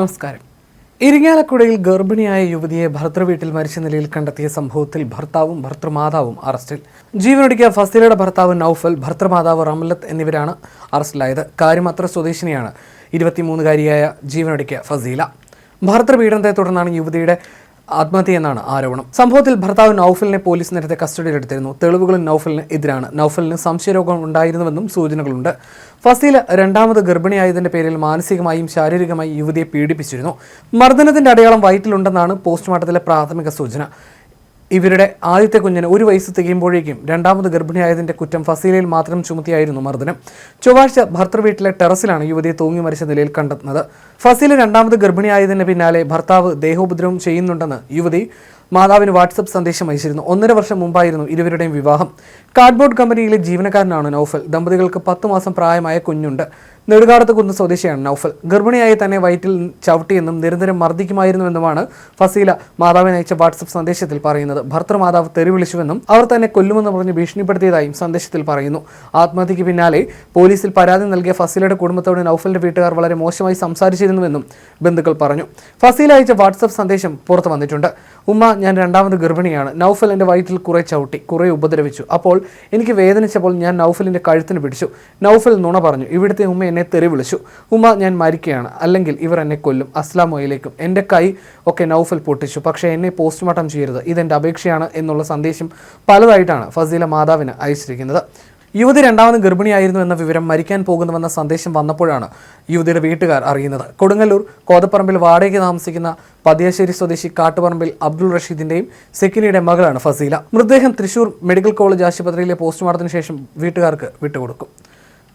നമസ്കാരം. ഇരിങ്ങാലക്കുടയിൽ ഗർഭിണിയായ യുവതിയെ ഭർത്തൃവീട്ടിൽ മരിച്ച നിലയിൽ കണ്ടെത്തിയ സംഭവത്തിൽ ഭർത്താവും ഭർത്തൃമാതാവും അറസ്റ്റിൽ. ജീവനൊടുക്കിയ ഫസീലയുടെ ഭർത്താവ് നൌഫൽ ഭർത്തൃമാതാവ് റമലത്ത് എന്നിവരാണ് അറസ്റ്റിലായത്. കാര്യമത്ര സ്വദേശിനിയാണ്. ഇരുപത്തിമൂന്നുകാരിയായ ജീവനൊടുക്കിയ ഫസീല. ഭർത്തൃപീഡനത്തെ തുടർന്നാണ് യുവതിയുടെ ആത്മഹത്യയെന്നാണ് ആരോപണം. സംഭവത്തിൽ ഭർത്താവ് നൌഫലിനെ പോലീസ് നേരത്തെ കസ്റ്റഡിയിലെടുത്തിരുന്നു. തെളിവുകളും നൌഫലിന് എതിരാണ്. നൌഫലിന് സംശയരോഗം ഉണ്ടായിരുന്നുവെന്നും സൂചനകളുണ്ട്. ഫസീല രണ്ടാമത് ഗർഭിണിയായതിന്റെ പേരിൽ മാനസികമായും ശാരീരികമായും യുവതിയെ പീഡിപ്പിച്ചിരുന്നു. മർദ്ദനത്തിന്റെ അടയാളം വയറ്റിലുണ്ടെന്നാണ് പോസ്റ്റ്മോർട്ടത്തിലെ പ്രാഥമിക സൂചന. ഇവരുടെ ആദ്യത്തെ കുഞ്ഞിന് ഒരു വയസ്സ് തികയുമ്പോഴേക്കും രണ്ടാമത് ഗർഭിണിയായതിന്റെ കുറ്റം ഫസീലയിൽ മാത്രം ചുമത്തിയായിരുന്നു മർദ്ദനം. ചൊവ്വാഴ്ച ഭർത്തൃവീട്ടിലെ ടെറസിലാണ് യുവതിയെ തൂങ്ങി മരിച്ച നിലയിൽ കണ്ടെത്തുന്നത്. ഫസീല രണ്ടാമത് ഗർഭിണിയായതിന് പിന്നാലെ ഭർത്താവ് ദേഹോപദ്രവം ചെയ്യുന്നുണ്ടെന്ന് യുവതി മാതാവിന് വാട്സപ്പ് സന്ദേശം അയച്ചിരുന്നു. ഒന്നര വർഷം മുമ്പായിരുന്നു ഇരുവരുടെയും വിവാഹം. കാർഡ്ബോർഡ് കമ്പനിയിലെ ജീവനക്കാരനാണ് നൌഫൽ. ദമ്പതികൾക്ക് പത്ത് മാസം പ്രായമായ കുഞ്ഞുണ്ട്. നെടുകാടത്ത് കുന്ന് സ്വദേശിയാണ് നൌഫൽ. ഗർഭിണിയായി തന്നെ വയറ്റിൽ ചവിട്ടിയെന്നും നിരന്തരം മർദ്ദിക്കുമായിരുന്നുവെന്നുമാണ് ഫസീല മാതാവിന് അയച്ച വാട്സപ്പ് സന്ദേശത്തിൽ പറയുന്നത്. ഭർത്തൃമാതാവ് തെറി വിളിച്ചുവെന്നും അവർ തന്നെ കൊല്ലുമെന്ന് പറഞ്ഞ് ഭീഷണിപ്പെടുത്തിയതായും സന്ദേശത്തിൽ പറയുന്നു. ആത്മഹത്യക്ക് പിന്നാലെ പോലീസിൽ പരാതി നൽകിയ ഫസീലയുടെ കുടുംബത്തോട് നൌഫലിന്റെ വീട്ടുകാർ വളരെ മോശമായി സംസാരിച്ചിരുന്നുവെന്നും ബന്ധുക്കൾ പറഞ്ഞു. ഫസീല അയച്ച വാട്സപ്പ് സന്ദേശം പുറത്തു വന്നിട്ടുണ്ട്. ഉമ്മ ഞാൻ രണ്ടാമത് ഗർഭിണിയാണ്. നൗഫൽ എന്റെ വയറ്റിൽ കുറേ ചവിട്ടി കുറേ ഉപദ്രവിച്ചു. അപ്പോൾ എനിക്ക് വേദനിച്ചപ്പോൾ ഞാൻ നൗഫലിന്റെ കഴുത്തിന് പിടിച്ചു. നൗഫൽ നുണ പറഞ്ഞു ഇവിടുത്തെ ഉമ്മ എന്നെ തെറി വിളിച്ചു. ഉമ്മ ഞാൻ മരിക്കുകയാണ്. അല്ലെങ്കിൽ ഇവർ എന്നെ കൊല്ലും. അസ്ലാം ഒയിലേക്കും എന്റെ കൈ ഒക്കെ നൗഫൽ പൊട്ടിച്ചു. പക്ഷേ എന്നെ പോസ്റ്റ്മോർട്ടം ചെയ്യരുത്. ഇതെന്റെ അപേക്ഷയാണ് എന്നുള്ള സന്ദേശം പലതായിട്ടാണ് ഫസീല മാതാവിന് അയച്ചിരിക്കുന്നത്. യുവതി രണ്ടാമത് ഗർഭിണിയായിരുന്നു എന്ന വിവരം മരിക്കാൻ പോകുന്നുവെന്ന സന്ദേശം വന്നപ്പോഴാണ് യുവതിയുടെ വീട്ടുകാർ അറിയുന്നത്. കൊടുങ്ങല്ലൂർ കോതപ്പറമ്പിൽ വാടകയ്ക്ക് താമസിക്കുന്ന പതിയശ്ശേരി സ്വദേശി കാട്ടുപറമ്പിൽ അബ്ദുൾ റഷീദിന്റെയും സെക്കിനിയുടെ മകളാണ് ഫസീല. മൃതദേഹം തൃശൂർ മെഡിക്കൽ കോളേജ് ആശുപത്രിയിലെ പോസ്റ്റ്മോർട്ടത്തിന് ശേഷം വീട്ടുകാർക്ക് വിട്ടുകൊടുക്കും.